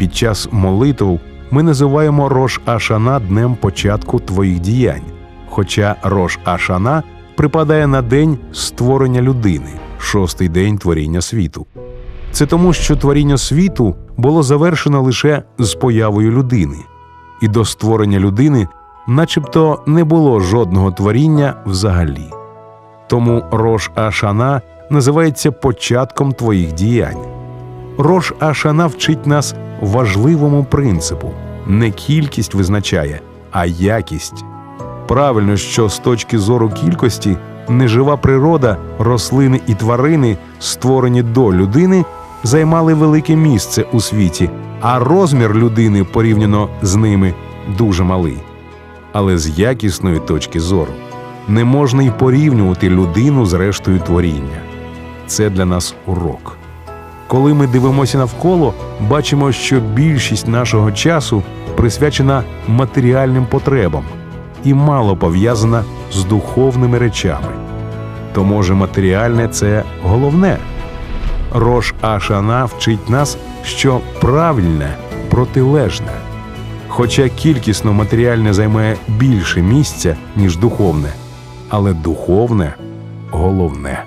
Під час молитв ми називаємо Рош Ашана днем початку твоїх діянь, хоча Рош Ашана припадає на день створення людини, шостий день творіння світу. Це тому, що творіння світу було завершено лише з появою людини, і до створення людини, начебто, не було жодного творіння взагалі. Тому Рош Ашана називається початком твоїх діянь. Рош Ашана вчить нас важливому принципу не кількість визначає, а якість. Правильно, що з точки зору кількості нежива природа, рослини і тварини, створені до людини, займали велике місце у світі, а розмір людини порівняно з ними дуже малий. Але з якісної точки зору не можна й порівнювати людину з рештою творіння. Це для нас урок. Коли ми дивимося навколо, бачимо, що більшість нашого часу присвячена матеріальним потребам і мало пов'язана з духовними речами. То може матеріальне це головне. Рош Ашана вчить нас, що правильне протилежне. Хоча кількісно матеріальне займає більше місця, ніж духовне, але духовне головне.